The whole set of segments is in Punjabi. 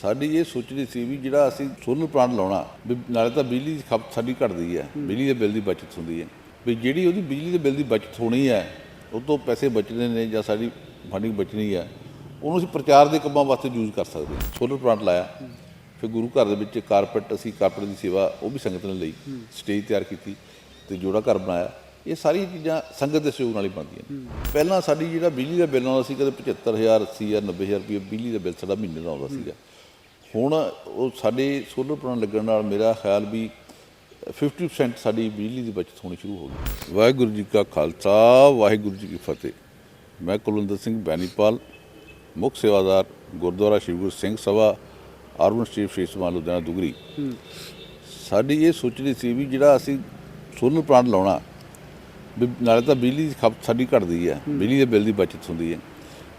ਸਾਡੀ ਇਹ ਸੋਚਣੀ ਸੀ ਵੀ ਜਿਹੜਾ ਅਸੀਂ ਸੋਲਰ ਪਲਾਂਟ ਲਾਉਣਾ ਵੀ ਨਾਲੇ ਤਾਂ ਬਿਜਲੀ ਦੀ ਖਪਤ ਸਾਡੀ ਘਟਦੀ ਹੈ ਬਿਜਲੀ ਦੇ ਬਿੱਲ ਦੀ ਬਚਤ ਹੁੰਦੀ ਹੈ। ਵੀ ਜਿਹੜੀ ਉਹਦੀ ਬਿਜਲੀ ਦੇ ਬਿੱਲ ਦੀ ਬਚਤ ਹੋਣੀ ਹੈ ਉਹ ਤੋਂ ਪੈਸੇ ਬਚਣੇ ਨੇ ਜਾਂ ਸਾਡੀ ਫੰਡਿੰਗ ਬਚਣੀ ਹੈ ਉਹਨੂੰ ਅਸੀਂ ਪ੍ਰਚਾਰ ਦੇ ਕੰਮਾਂ ਵਾਸਤੇ ਯੂਜ਼ ਕਰ ਸਕਦੇ ਹਾਂ। ਸੋਲਰ ਪਲਾਂਟ ਲਾਇਆ ਫਿਰ ਗੁਰੂ ਘਰ ਦੇ ਵਿੱਚ ਕਾਰਪੈਟ ਅਸੀਂ ਕਾਰਪੈਟ ਦੀ ਸੇਵਾ ਉਹ ਵੀ ਸੰਗਤ ਨੇ ਲਈ ਸਟੇਜ ਤਿਆਰ ਕੀਤੀ ਤੇ ਜੋੜਾ ਘਰ ਬਣਾਇਆ। ਇਹ ਸਾਰੀਆਂ ਚੀਜ਼ਾਂ ਸੰਗਤ ਦੇ ਸਹਿਯੋਗ ਨਾਲ ਹੀ ਬਣਦੀਆਂ ਪਹਿਲਾਂ ਸਾਡੀ ਜਿਹੜਾ ਬਿਜਲੀ ਦਾ ਬਿੱਲ ਆਉਂਦਾ ਸੀ ਕਦੇ 75000 80000 90000 ਰੁਪਏ ਬਿਜਲੀ ਦਾ ਬਿੱਲ ਸਾਡਾ ਮਹੀਨੇ ਦਾ ਆਉਂਦਾ ਸੀਗਾ। ਹੁਣ ਉਹ ਸਾਡੇ ਸੋਲਰ ਪਲਾਂਟ ਲੱਗਣ ਨਾਲ ਮੇਰਾ ਖਿਆਲ ਵੀ 50% ਸਾਡੀ ਬਿਜਲੀ ਦੀ ਬਚਤ ਹੋਣੀ ਸ਼ੁਰੂ ਹੋ ਗਈ। ਵਾਹਿਗੁਰੂ ਜੀ ਕਾ ਖਾਲਸਾ ਵਾਹਿਗੁਰੂ ਜੀ ਕੀ ਫਤਿਹ। ਮੈਂ ਕੁਲਵਿੰਦਰ ਸਿੰਘ ਬੈਨੀਪਾਲ ਮੁੱਖ ਸੇਵਾਦਾਰ gurdwara Shri Guru Singh Sabha urban estate phase ਮਾਲ ਲੁਧਿਆਣਾ ਦੁਗਰੀ। ਸਾਡੀ ਇਹ ਸੋਚਣੀ ਸੀ ਵੀ ਜਿਹੜਾ ਅਸੀਂ ਸੋਲਰ ਪਲਾਂਟ ਲਾਉਣਾ ਵੀ ਨਾਲੇ ਤਾਂ ਬਿਜਲੀ ਦੀ ਖਪਤ ਸਾਡੀ ਘਟਦੀ ਹੈ। ਬਿਜਲੀ ਦੇ ਬਿੱਲ ਦੀ ਬਚਤ ਹੁੰਦੀ ਹੈ।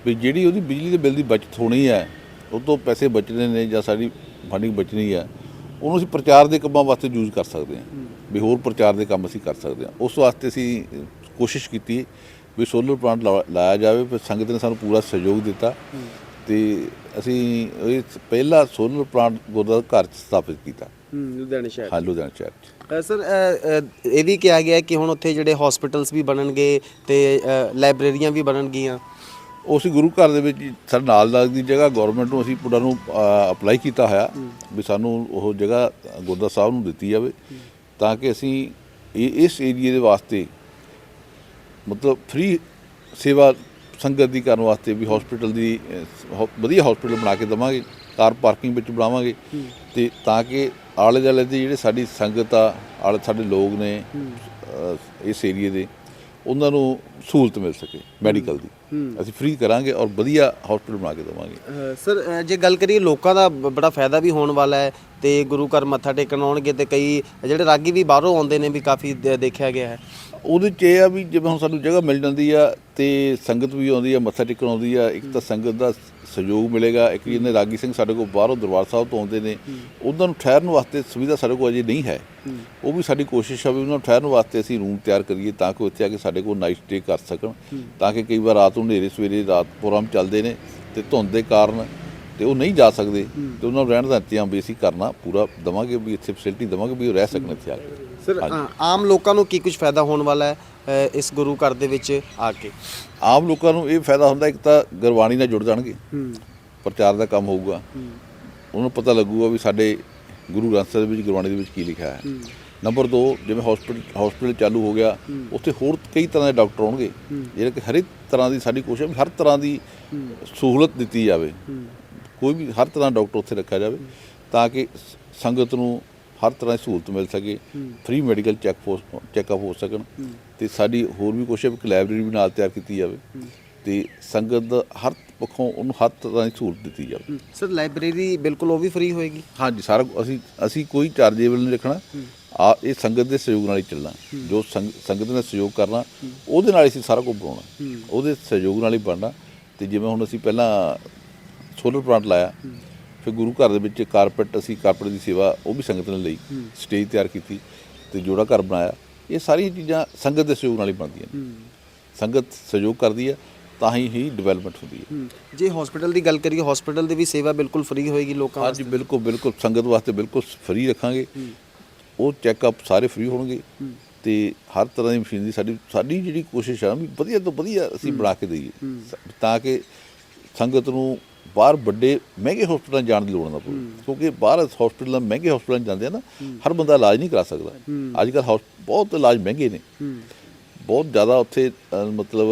ਵੀ ਜਿਹੜੀ ਉਹਦੀ ਬਿਜਲੀ ਦੇ ਬਿੱਲ ਦੀ ਬਚਤ ਹੋਣੀ ਹੈ ਉਹ ਤੋਂ ਪੈਸੇ ਬਚਣੇ ਨੇ ਜਾਂ ਸਾਡੀ ਫੰਡਿੰਗ ਬਚਣੀ ਹੈ ਉਹਨੂੰ ਅਸੀਂ ਪ੍ਰਚਾਰ ਦੇ ਕੰਮਾਂ ਵਾਸਤੇ ਯੂਜ਼ ਕਰ ਸਕਦੇ ਹਾਂ। ਵੀ ਹੋਰ ਪ੍ਰਚਾਰ ਦੇ ਕੰਮ ਅਸੀਂ ਕਰ ਸਕਦੇ ਹਾਂ। ਉਸ ਵਾਸਤੇ ਅਸੀਂ ਕੋਸ਼ਿਸ਼ ਕੀਤੀ ਵੀ ਸੋਲਰ ਪਲਾਂਟ ਲਾਇਆ ਜਾਵੇ ਪਰ ਸੰਗਤ ਨੇ ਸਾਨੂੰ ਪੂਰਾ ਸਹਿਯੋਗ ਦਿੱਤਾ। ਤੇ ਅਸੀਂ ਇਹ ਪਹਿਲਾ ਸੋਲਰ ਪਲਾਂਟ ਗੁਰਦੁਆਰਾ ਘਰ 'ਚ ਸਥਾਪਿਤ ਕੀਤਾ। ਹੂੰ ਲੁਧਿਆਣਾ ਸ਼ਹਿਰ ਹਾਂ ਲੁਧਿਆਣਾ ਸ਼ਹਿਰ ਸਰ ਇਹ ਵੀ ਕਿਹਾ ਗਿਆ ਕਿ ਹੁਣ ਉੱਥੇ ਜਿਹੜੇ ਹਸਪੀਟਲਸ ਵੀ ਬਣਨਗੇ ਤੇ ਲਾਇਬ੍ਰੇਰੀਆਂ ਵੀ ਬਣਨਗੀਆਂ। ਉਹ ਅਸੀਂ ਗੁਰੂ ਘਰ ਦੇ ਵਿੱਚ ਸਾਡੇ ਨਾਲ ਨਾਲ ਦੀ ਜਗ੍ਹਾ ਗਵਰਨਮੈਂਟ ਨੂੰ ਅਸੀਂ ਪੂਰਾ ਨੂੰ ਅਪਲਾਈ ਕੀਤਾ ਹੋਇਆ ਵੀ ਸਾਨੂੰ ਉਹ ਜਗ੍ਹਾ ਗੁਰਦਾ ਸਾਹਿਬ ਨੂੰ ਦਿੱਤੀ ਜਾਵੇ ਤਾਂ ਕਿ ਅਸੀਂ ਇਸ ਏਰੀਏ ਦੇ ਵਾਸਤੇ ਮਤਲਬ ਫ੍ਰੀ ਸੇਵਾ ਸੰਗਤ ਦੀ ਕਰਨ ਵਾਸਤੇ ਵੀ ਹਸਪੀਟਲ ਦੀ ਵਧੀਆ ਹਸਪੀਟਲ ਬਣਾ ਕੇ ਦਵਾਂਗੇ ਕਾਰ ਪਾਰਕਿੰਗ ਵਿੱਚ ਬਣਾਵਾਂਗੇ ਤੇ ਤਾਂ ਕਿ ਆਲੇ ਦੁਆਲੇ ਦੀ ਜਿਹੜੇ ਸਾਡੀ ਸੰਗਤ ਆ ਆਲੇ ਸਾਡੇ ਲੋਕ ਨੇ ਇਸ ਏਰੀਏ ਦੇ ਉਹਨਾਂ ਨੂੰ ਸਹੂਲਤ ਮਿਲ ਸਕੇ ਮੈਡੀਕਲ ਦੀ। ਅਸੀਂ ਫ੍ਰੀ ਕਰਾਂਗੇ ਔਰ ਵਧੀਆ ਹਸਪੀਟਲ ਬਣਾ ਕੇ ਦਵਾਂਗੇ। ਸਰ ਜੇ ਗੱਲ ਕਰੀਏ ਲੋਕਾਂ ਦਾ ਬੜਾ ਫਾਇਦਾ ਵੀ ਹੋਣ ਵਾਲਾ ਹੈ ਤੇ ਗੁਰੂ ਘਰ ਮੱਥਾ ਟੇਕਣ ਆਉਣਗੇ ਤੇ ਕਈ ਜਿਹੜੇ ਰਾਗੀ ਵੀ ਬਾਹਰੋਂ ਆਉਂਦੇ ਨੇ ਵੀ ਕਾਫੀ ਦੇਖਿਆ ਗਿਆ ਹੈ। ਉਹਦੇ ਚ ਇਹ ਆ ਵੀ ਜਿਵੇਂ ਹੁਣ ਸਾਨੂੰ ਜਗ੍ਹਾ ਮਿਲ ਜਾਂਦੀ ਆ ਤੇ ਸੰਗਤ ਵੀ ਆਉਂਦੀ ਆ ਮੱਥਾ ਟੇਕਣ ਆਉਂਦੀ ਆ ਇੱਕ ਤਾਂ ਸੰਗਤ ਦਾ ਸਹਿਯੋਗ ਮਿਲੇਗਾ ਇੱਕ ਇਹਨੇ ਰਾਗੀ ਸਿੰਘ ਸਾਡੇ ਕੋਲ ਬਾਹਰੋਂ ਦਰਬਾਰ ਸਾਹਿਬ ਤੋਂ ਆਉਂਦੇ ਨੇ ਉਹਨਾਂ ਨੂੰ ਠਹਿਰਨ ਵਾਸਤੇ ਸੁਵਿਧਾ ਸਾਡੇ ਕੋਲ ਅਜੇ ਨਹੀਂ ਹੈ। ਉਹ ਵੀ ਸਾਡੀ ਕੋਸ਼ਿਸ਼ ਆ ਵੀ ਉਹਨਾਂ ਨੂੰ ਠਹਿਰਨ ਵਾਸਤੇ ਅਸੀਂ ਰੂਮ ਤਿਆਰ ਕਰੀਏ ਤਾਂ ਕਿ ਉੱਥੇ ਆ ਕੇ ਸਾਡੇ ਕੋਲ ਨਾਈਟ ਸਟੇ ਕਰ ਸਕਣ ਤਾਂ ਕਿ ਕਈ ਵਾਰ ਰਾਤ ਨੂੰ ਹਨੇਰੇ ਸਵੇਰੇ ਰਾਤ ਪ੍ਰੋਗਰਾਮ ਚੱਲਦੇ ਨੇ ਤੇ ਧੁੰਦ ਦੇ ਕਾਰਨ ਤੇ ਉਹ ਨਹੀਂ ਜਾ ਸਕਦੇ ਤੇ ਉਹਨਾਂ ਨੂੰ ਰਹਿਣ ਦਾ ਇੰਤਜ਼ਾਮ ਵੀ ਅਸੀਂ ਕਰਨਾ ਪੂਰਾ ਦਵਾਂਗੇ ਵੀ ਇੱਥੇ ਫੈਸਿਲਿਟੀ ਦਵਾਂਗੇ ਵੀ ਉਹ ਰਹਿ ਸਕਣ ਇੱਥੇ ਆ ਕੇ। ਸਰ ਆਮ ਲੋਕਾਂ ਨੂੰ ਕੀ ਕੁਝ ਫਾਇਦਾ ਹੋਣ ਵਾਲਾ ਹੈ ਇਸ ਗੁਰੂ ਘਰ ਦੇ ਵਿੱਚ ਆ ਕੇ? ਆਮ ਲੋਕਾਂ ਨੂੰ ਇਹ ਫਾਇਦਾ ਹੁੰਦਾ ਇੱਕ ਤਾਂ ਗੁਰਬਾਣੀ ਨਾਲ ਜੁੜ ਜਾਣਗੇ। ਪ੍ਰਚਾਰ ਦਾ ਕੰਮ ਹੋਊਗਾ। ਉਹਨਾਂ ਨੂੰ ਪਤਾ ਲੱਗੂਗਾ ਵੀ ਸਾਡੇ ਗੁਰੂ ਗ੍ਰੰਥ ਸਾਹਿਬ ਵਿੱਚ ਗੁਰਬਾਣੀ ਦੇ ਵਿੱਚ ਕੀ ਲਿਖਿਆ ਹੈ। ਨੰਬਰ 2 ਜਿਵੇਂ ਹਸਪੀਟਲ ਹਸਪੀਟਲ ਚਾਲੂ ਹੋ ਗਿਆ ਉੱਥੇ ਹੋਰ ਕਈ ਤਰ੍ਹਾਂ ਦੇ ਡਾਕਟਰ ਆਉਣਗੇ ਜਿਹੜੇ ਕਿ ਹਰ ਇੱਕ ਤਰ੍ਹਾਂ ਦੀ ਸਾਡੀ ਕੋਸ਼ਿਸ਼ ਹਰ ਤਰ੍ਹਾਂ ਦੀ ਸਹੂਲਤ ਦਿੱਤੀ ਜਾਵੇ। ਕੋਈ ਵੀ ਹਰ ਤਰ੍ਹਾਂ ਦਾ ਡਾਕਟਰ ਉੱਥੇ ਰੱਖਿਆ ਜਾਵੇ ਤਾਂ ਕਿ ਸੰਗਤ ਨੂੰ ਹਰ ਤਰ੍ਹਾਂ ਦੀ ਸਹੂਲਤ ਮਿਲ ਸਕੇ ਫ੍ਰੀ ਮੈਡੀਕਲ ਚੈੱਕ ਚੈੱਕਅਪ ਹੋ ਸਕਣ। ਤੇ ਸਾਡੀ ਹੋਰ ਵੀ ਕੋਸ਼ਿਸ਼ ਹੈ ਕਿ ਲਾਇਬ੍ਰੇਰੀ ਵੀ ਨਾਲ ਤਿਆਰ ਕੀਤੀ ਜਾਵੇ। ਤੇ ਸੰਗਤ ਦਾ ਹਰ ਪੱਖੋਂ ਉਹਨੂੰ ਹਰ ਤਰ੍ਹਾਂ ਦੀ ਸਹੂਲਤ ਦਿੱਤੀ ਜਾਵੇ। ਸਰ ਲਾਇਬ੍ਰੇਰੀ ਬਿਲਕੁਲ ਉਹ ਵੀ ਫ੍ਰੀ ਹੋਏਗੀ? ਹਾਂਜੀ ਸਾਰਾ ਅਸੀਂ ਅਸੀਂ ਕੋਈ ਚਾਰਜੇਬਲ ਨਹੀਂ ਰੱਖਣਾ। ਆ ਇਹ ਸੰਗਤ ਦੇ ਸਹਿਯੋਗ ਨਾਲ ਹੀ ਚੱਲਣਾ। ਜੋ ਸੰਗ- ਸੰਗਤ ਨੇ ਸਹਿਯੋਗ ਕਰਨਾ ਉਹਦੇ ਨਾਲ ਹੀ ਅਸੀਂ ਸਾਰਾ ਕੁਝ ਬਣਾਉਣਾ। ਉਹਦੇ ਸਹਿਯੋਗ ਨਾਲ ਹੀ ਬਣਨਾ। ਤੇ ਜਿਵੇਂ ਹੁਣ ਅਸੀਂ ਪਹਿਲਾਂ ਸੋਲਰ ਪਲਾਂਟ ਲਾਇਆ ਫਿਰ ਗੁਰੂ ਘਰ ਦੇ ਵਿੱਚ ਕਾਰਪੈਟ ਅਸੀਂ ਕਾਰਪੈਟ ਦੀ ਸੇਵਾ ਉਹ ਵੀ ਸੰਗਤ ਨੇ ਲਈ ਸਟੇਜ ਤਿਆਰ ਕੀਤੀ ਤੇ ਜੋੜਾ ਘਰ ਬਣਾਇਆ। ਇਹ ਸਾਰੀਆਂ ਚੀਜ਼ਾਂ ਸੰਗਤ ਦੇ ਸਹਿਯੋਗ ਨਾਲ ਹੀ ਬਣਦੀਆਂ ਨੇ। ਸੰਗਤ ਸਹਿਯੋਗ ਕਰਦੀ ਹੈ ਤਾਂ ਹੀ ਹੀ ਡਿਵੈਲਪਮੈਂਟ ਹੁੰਦੀ ਹੈ। ਜੇ ਹਸਪੀਟਲ ਦੀ ਗੱਲ ਕਰੀਏ ਹਸਪੀਟਲ ਦੀ ਵੀ ਸੇਵਾ ਬਿਲਕੁਲ ਫ੍ਰੀ ਹੋਏਗੀ ਲੋਕਾਂ ਹਾਂਜੀ ਬਿਲਕੁਲ ਬਿਲਕੁਲ। ਸੰਗਤ ਵਾਸਤੇ ਬਿਲਕੁਲ ਫ੍ਰੀ ਰੱਖਾਂਗੇ। ਉਹ ਚੈੱਕਅਪ ਸਾਰੇ ਫ੍ਰੀ ਹੋਣਗੇ ਤੇ ਹਰ ਤਰ੍ਹਾਂ ਦੀ ਮਸ਼ੀਨਰੀ ਸਾਡੀ ਸਾਡੀ ਜਿਹੜੀ ਕੋਸ਼ਿਸ਼ ਆ ਵੀ ਵਧੀਆ ਤੋਂ ਵਧੀਆ ਅਸੀਂ ਬਣਾ ਕੇ ਦਈਏ। ਤਾਂ ਕਿ ਸੰਗਤ ਨੂੰ ਬਾਹਰ ਵੱਡੇ ਮਹਿੰਗੇ ਹਸਪਤਾਲਾਂ ਜਾਣ ਦੀ ਲੋੜ ਨਾ ਪਵੇ। ਕਿਉਂਕਿ ਬਾਹਰ ਹਸਪਤਾਲਾਂ ਮਹਿੰਗੇ ਹਸਪਤਾਲਾਂ ਜਾਂਦੇ ਆ ਨਾ ਹਰ ਬੰਦਾ ਇਲਾਜ ਨਹੀਂ ਕਰਾ ਸਕਦਾ। ਅੱਜ ਕੱਲ ਬਹੁਤ ਇਲਾਜ ਮਹਿੰਗੇ ਨੇ। ਬਹੁਤ ਜ਼ਿਆਦਾ ਉੱਥੇ ਮਤਲਬ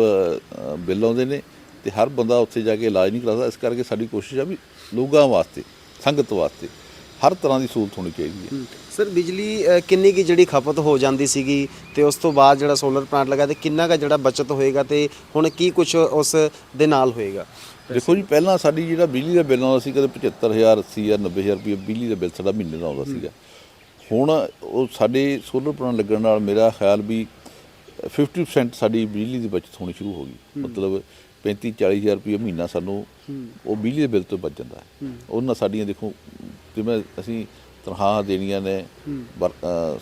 ਬਿੱਲ ਆਉਂਦੇ ਨੇ ਤੇ ਹਰ ਬੰਦਾ ਉੱਥੇ ਜਾ ਕੇ ਇਲਾਜ ਨਹੀਂ ਕਰਾਦਾ ਇਸ ਕਰਕੇ ਸਾਡੀ ਕੋਸ਼ਿਸ਼ ਆ ਵੀ ਲੋਕਾਂ ਵਾਸਤੇ ਸੰਗਤ ਵਾਸਤੇ ਹਰ ਤਰ੍ਹਾਂ ਦੀ ਸਹੂਲਤ ਹੋਣੀ ਚਾਹੀਦੀ ਹੈ। ਸਰ ਬਿਜਲੀ ਅ, ਕਿੰਨੀ ਕੀ ਜਿਹੜੀ ਖਪਤ ਹੋ ਜਾਂਦੀ ਸੀਗੀ ਤੇ ਉਸ ਤੋਂ ਬਾਅਦ ਜਿਹੜਾ ਸੋਲਰ ਪਲਾਂਟ ਲਗਾ ਤੇ ਕਿੰਨਾ ਕਾ ਜਿਹੜਾ ਬਚਤ ਹੋਏਗਾ ਤੇ ਹੁਣ ਕੀ ਕੁਝ ਉਸ ਦੇ ਨਾਲ ਹੋਏਗਾ? ਦੇਖੋ ਜੀ ਪਹਿਲਾਂ ਸਾਡੀ ਜਿਹੜਾ ਬਿਜਲੀ ਦਾ ਬਿੱਲ ਆਉਂਦਾ ਸੀ ਕਦੇ 75000 80000 90000 ਰੁਪਏ ਬਿਜਲੀ ਦਾ ਬਿੱਲ ਸਾਡਾ ਮਹੀਨੇ ਦਾ ਆਉਂਦਾ ਸੀਗਾ। ਹੁਣ ਉਹ ਸਾਡੇ ਸੋਲਰ ਪਲਾਂਟ ਲੱਗਣ ਨਾਲ ਮੇਰਾ ਖਿਆਲ ਵੀ 50% ਸਾਡੀ ਬਿਜਲੀ ਦੀ ਬਚਤ ਹੋਣੀ ਸ਼ੁਰੂ ਹੋ ਗਈ। ਮਤਲਬ 35 40000 ਰੁਪਏ ਮਹੀਨਾ ਸਾਨੂੰ ਉਹ ਬਿਜਲੀ ਦੇ ਬਿੱਲ ਤੋਂ ਬਚ ਜਾਂਦਾ ਹੈ। ਉਹਨਾਂ ਸਾਡੀਆਂ ਦੇਖੋ ਜਿਵੇਂ ਅਸੀਂ ਤਨਖਾਹਾਂ ਦੇਣੀਆਂ ਨੇ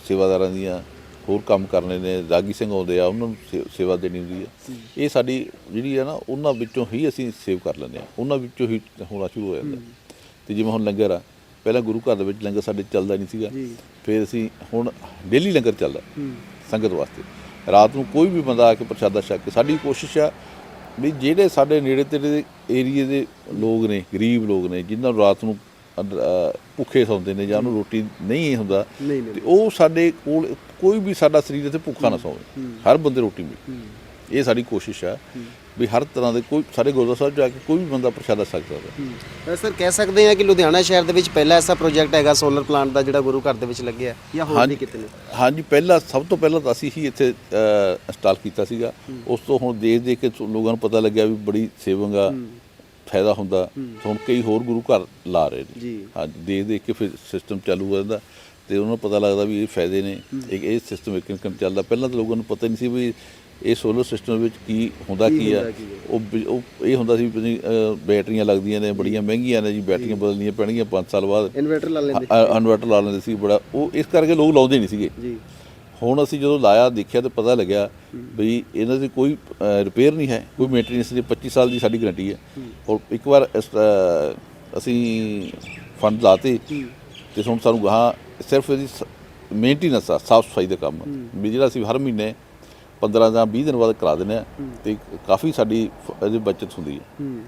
ਸੇਵਾਦਾਰਾਂ ਦੀਆਂ ਹੋਰ ਕੰਮ ਕਰਨੇ ਨੇ ਰਾਗੀ ਸਿੰਘ ਆਉਂਦੇ ਆ ਉਹਨਾਂ ਨੂੰ ਸੇਵਾ ਦੇਣੀ ਹੁੰਦੀ ਹੈ। ਇਹ ਸਾਡੀ ਜਿਹੜੀ ਹੈ ਨਾ ਉਹਨਾਂ ਵਿੱਚੋਂ ਹੀ ਅਸੀਂ ਸੇਵ ਕਰ ਲੈਂਦੇ ਆ ਉਹਨਾਂ ਵਿੱਚੋਂ ਹੀ ਹੋਣਾ ਸ਼ੁਰੂ ਹੋ ਜਾਂਦਾ ਤੇ ਜਿਵੇਂ ਹੁਣ ਲੰਗਰ ਆ ਪਹਿਲਾਂ ਗੁਰੂ ਘਰ ਦੇ ਵਿੱਚ ਲੰਗਰ ਸਾਡੇ ਚੱਲਦਾ ਨਹੀਂ ਸੀਗਾ। ਫਿਰ ਅਸੀਂ ਹੁਣ ਡੇਲੀ ਲੰਗਰ ਚੱਲਦਾ ਸੰਗਤ ਵਾਸਤੇ। ਰਾਤ ਨੂੰ ਕੋਈ ਵੀ ਬੰਦਾ ਆ ਕੇ ਪ੍ਰਸ਼ਾਦਾ ਛਕ ਕੇ ਸਾਡੀ ਕੋਸ਼ਿਸ਼ ਆ ਵੀ ਜਿਹੜੇ ਸਾਡੇ ਨੇੜੇ ਤੇੜੇ ਏਰੀਏ ਦੇ ਲੋਕ ਨੇ ਗਰੀਬ ਲੋਕ ਨੇ ਜਿਨ੍ਹਾਂ ਨੂੰ ਰਾਤ ਨੂੰ ਅੰਦਰ, ਅਹ, ਭੁੱਖੇ ਸੌਂਦੇ ਨੇ ਜਾਂ ਉਹਨੂੰ ਰੋਟੀ ਨਹੀਂ ਹੁੰਦਾ ਨਹੀਂ, ਨਹੀਂ। ਤੇ ਉਹ ਸਾਡੇ ਕੋਲ ਕੋਈ ਵੀ ਸਾਡਾ ਸਰੀਰ ਇੱਥੇ ਭੁੱਖਾ ਨਾ ਸੌਵੇ ਹਰ ਬੰਦੇ ਰੋਟੀ ਮਿਲੇ ਇਹ ਸਾਡੀ ਕੋਸ਼ਿਸ਼ ਆ ਵੀ ਹਰ ਤਰ੍ਹਾਂ ਦੇ ਕੋਈ ਸਾਡੇ ਗੁਰਦੁਆਰਾ ਸਾਹਿਬ ਜਾ ਕੇ ਕੋਈ ਵੀ ਬੰਦਾ ਪ੍ਰਸ਼ਾਦਾ ਛਕ ਸਕਦਾ। ਸਰ ਕਹਿ ਸਕਦੇ ਹਾਂ ਕਿ ਲੁਧਿਆਣਾ ਸ਼ਹਿਰ ਦੇ ਵਿੱਚ ਪਹਿਲਾ ਐਸਾ ਪ੍ਰੋਜੈਕਟ ਹੈਗਾ ਸੋਲਰ ਪਲਾਂਟ ਦਾ ਜਿਹੜਾ ਗੁਰੂ ਘਰ ਦੇ ਵਿੱਚ ਲੱਗਿਆ ਜਾਂ ਹੋਰ ਵੀ ਕਿਤੇ ਨੇ? ਹਾਂਜੀ ਪਹਿਲਾਂ ਸਭ ਤੋਂ ਪਹਿਲਾਂ ਤਾਂ ਅਸੀਂ ਹੀ ਇੱਥੇ ਇੰਸਟਾਲ ਕੀਤਾ ਸੀਗਾ। ਉਸ ਤੋਂ ਹੁਣ ਦੇਖ ਦੇਖ ਕੇ ਲੋਕਾਂ ਨੂੰ ਪਤਾ ਲੱਗਿਆ ਵੀ ਬੜੀ ਸੇਵਿੰਗ ਆ ਫਾਇਦਾ ਹੁੰਦਾ। ਹੁਣ ਕਈ ਹੋਰ ਗੁਰੂ ਘਰ ਲਾ ਰਹੇ ਨੇ। ਜੀ। ਹਾਂਜੀ ਦੇਖ ਦੇਖ ਕੇ ਫਿਰ ਸਿਸਟਮ ਚਾਲੂ ਹੋ ਜਾਂਦਾ। ਤੇ ਉਹਨਾਂ ਨੂੰ ਪਤਾ ਲੱਗਦਾ ਵੀ ਇਹ ਫਾਇਦੇ ਨੇ ਇੱਕ ਇਹ ਸਿਸਟਮ ਇੱਕ ਇੱਕ ਚੱਲਦਾ। ਪਹਿਲਾਂ ਤਾਂ ਲੋਕਾਂ ਨੂੰ ਪਤਾ ਨਹੀਂ ਸੀ ਵੀ ਇਹ ਸੋਲਰ ਸਿਸਟਮ ਵਿੱਚ ਕੀ ਹੁੰਦਾ ਕੀ ਆ। ਉਹ ਇਹ ਹੁੰਦਾ ਸੀ ਵੀ ਬੈਟਰੀਆਂ ਲੱਗਦੀਆਂ ਨੇ ਬੜੀਆਂ ਮਹਿੰਗੀਆਂ ਨੇ ਜੀ ਬੈਟਰੀਆਂ ਬਦਲਣੀਆਂ ਪੈਣਗੀਆਂ 5 ਸਾਲ ਬਾਅਦ। ਇਨਵਰਟਰ ਲਾ ਲੈਂਦੇ ਇਨਵਰਟਰ ਲਾ ਲੈਂਦੇ ਸੀ ਬੜਾ। ਉਹ ਇਸ ਕਰਕੇ ਲੋਕ ਲਾਉਂਦੇ ਨਹੀਂ ਸੀਗੇ। ਜੀ। ਹੁਣ ਅਸੀਂ ਜਦੋਂ ਲਾਇਆ ਦੇਖਿਆ ਤੇ ਪਤਾ ਲੱਗਿਆ ਵੀ ਇਹਨਾਂ ਦੀ ਕੋਈ ਰਿਪੇਅਰ ਨਹੀਂ ਹੈ। ਕੋਈ ਮੇਨਟੇਨੈਂਸ ਦੀ 25 ਸਾਲ ਦੀ ਸਾਡੀ ਗਾਰੰਟੀ ਹੈ। ਔਰ ਇੱਕ ਵਾਰ ਅਸੀਂ ਫੰਡ ਲਾਤੇ ਤੇ ਹੁਣ ਸਾਨੂੰ ਗਾਹਾਂ ਸਿਰਫ ਇਹਦੀ ਮੇਨਟੇਨੈਂਸ ਆ ਸਾਫ਼ ਸਫ਼ਾਈ ਦਾ ਕੰਮ। ਵੀ ਜਿਹੜਾ ਅਸੀਂ ਹਰ ਮਹੀਨੇ 15 ਜਾਂ 20 ਦਿਨ ਬਾਅਦ ਕਰਾ ਦਿੰਦੇ ਆ ਤੇ ਕਾਫੀ ਸਾਡੀ ਇਹਦੀ ਬਚਤ ਹੁੰਦੀ ਹੈ।